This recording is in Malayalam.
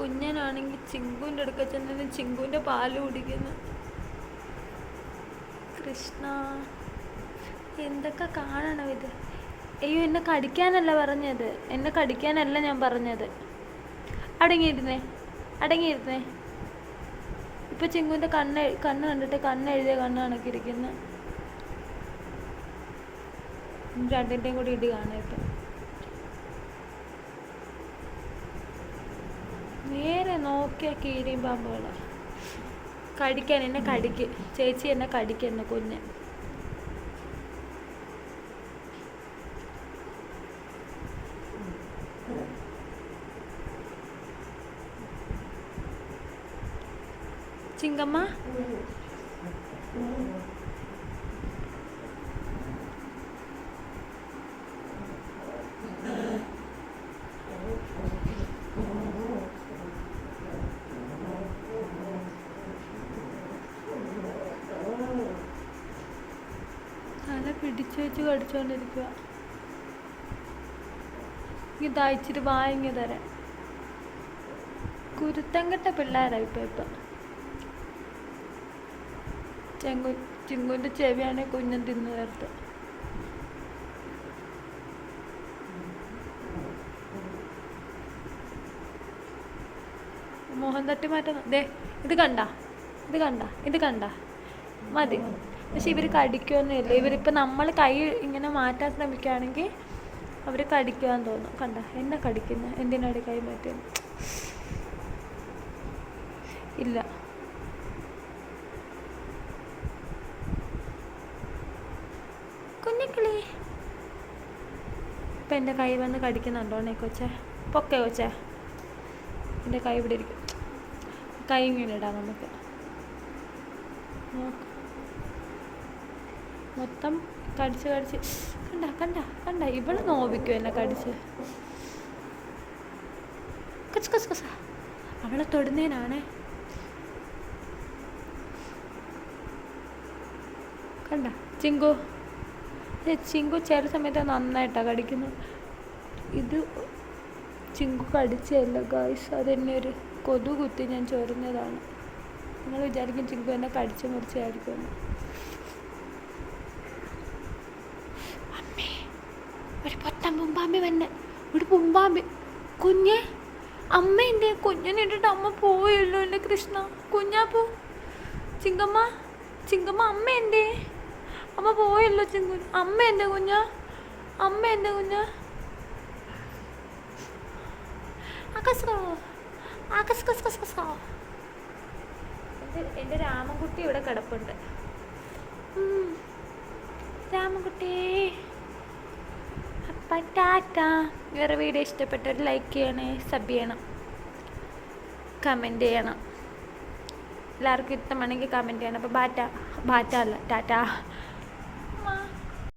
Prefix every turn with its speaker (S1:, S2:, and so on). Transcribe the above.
S1: കുഞ്ഞനാണെങ്കിൽ ചിങ്കുവിന്റെ അടുക്ക ചെന്നിട്ട് ചിങ്കുവിന്റെ പാൽ കുടിക്കുന്നു. കൃഷ്ണ എന്തൊക്കെ കാണണം ഇത് അയ്യോ എന്നെ കടിക്കാനല്ല പറഞ്ഞത്. എന്നെ കടിക്കാനല്ല ഞാൻ പറഞ്ഞത്. അടങ്ങിയിരുന്നേ അടങ്ങിയിരുന്നേ. ഇപ്പൊ ചിങ്കുവിന്റെ കണ്ണ് കണ്ണ് കണ്ടിട്ട് കണ്ണ് എഴുതിയ കണ്ണ് കണക്കിരിക്കുന്നു രണ്ടിന്റെയും കൂടി ഇടി കാണാം ഇപ്പൊ. നേരെ നോക്കിയ കീരിയും പാമ്പുകളാ. കടിക്കാൻ എന്നെ കടിക്ക്. ചേച്ചി എന്നെ കടിക്കുന്നു കുഞ്ഞ്. ചിങ്കമ്മ തല പിടിച്ചു വെച്ച് കടിച്ചോണ്ടിരിക്കുക ഇതാ തയ്ച്ചിട്ട് വാങ്ങി തരാം. കുരുത്തം പിള്ളേരാ ഇപ്പൊ ഇപ്പൊ. ചെങ്കു ചിങ്കുവിന്റെ ചെവിയാണെ കുഞ്ഞൻ തിന്നു തീർത്ത്. മോഹൻ തട്ടി മാറ്റണം ദേ ഇത് കണ്ട ഇത് കണ്ട ഇത് കണ്ട. മതി. പക്ഷെ ഇവർ കടിക്കുമൊന്നുമില്ല ഇവരിപ്പോൾ നമ്മൾ കൈ ഇങ്ങനെ മാറ്റാൻ ശ്രമിക്കുകയാണെങ്കിൽ അവർ കടിക്കാൻ തോന്നും. കണ്ട? എന്നെ കടിക്കുന്നു? എന്തിനാണ് കൈ മാറ്റുന്നത് ഇല്ല. കുഞ്ഞിക്കിളി. ഇപ്പം എന്റെ കൈ വന്ന് കടിക്കുന്നുണ്ടോ നീ കൊച്ചെ? പൊക്കെ കൊച്ചെ. എന്റെ കൈ ഇവിടെ ഇരിക്കും. കൈ ഇങ്ങനെ ഇടാം നമുക്ക്. നോക്ക്. മൊത്തം കടിച്ച് കടിച്ച്. കണ്ട കണ്ട കണ്ട. ഇവൾ നോവിക്കും എന്നെ കടിച്ച്? കച്ച് കച്ച് കസ അവളെ തൊടുന്നതിനാണേ കണ്ട ചിങ്കു. ചിങ്കു ചില സമയത്ത് നന്നായിട്ടാണ് കടിക്കുന്നത്. ഇത് ചിങ്കു കടിച്ചതല്ല ഗായ്സ് അതെന്നെ ഒരു കൊതു കുത്തി ഞാൻ ചൊറിഞ്ഞതാണ്. നിങ്ങൾ വിചാരിക്കും ചിങ്കു എന്നെ കടിച്ചു മുറിച്ചായിരിക്കും അമ്മേ ഒരു പൊട്ടൻ പുമ്പാമ്പി വന്നെ. ഇവിടെ പുമ്പാമ്പി കുഞ്ഞെ അമ്മ എന്റെ കുഞ്ഞിനെ ഇട്ടിട്ട് അമ്മ പോയല്ലോ എന്റെ കൃഷ്ണ. കുഞ്ഞാപ്പൂ ചിങ്കമ്മ ചിങ്കമ്മ അമ്മ എന്റെ അമ്മ പോയല്ലോ ചിങ്കു അമ്മ എന്റെ കുഞ്ഞ? അമ്മ എന്റെ കുഞ്ഞ? ആകസ് കസ് കസ് എന്റെ രാമൻകുട്ടി ഇവിടെ കിടപ്പുണ്ട്. രാമൻകുട്ടി. അപ്പം ടാറ്റ. വേറെ വീഡിയോ ഇഷ്ടപ്പെട്ടവർ ലൈക്ക് ചെയ്യണേ സബ് ചെയ്യണം. കമന്റ് ചെയ്യണം. എല്ലാവർക്കും ഇഷ്ടമാണെങ്കിൽ കമന്റ് ചെയ്യണം. അപ്പോൾ ബാറ്റ ബാറ്റ അല്ല ടാറ്റ.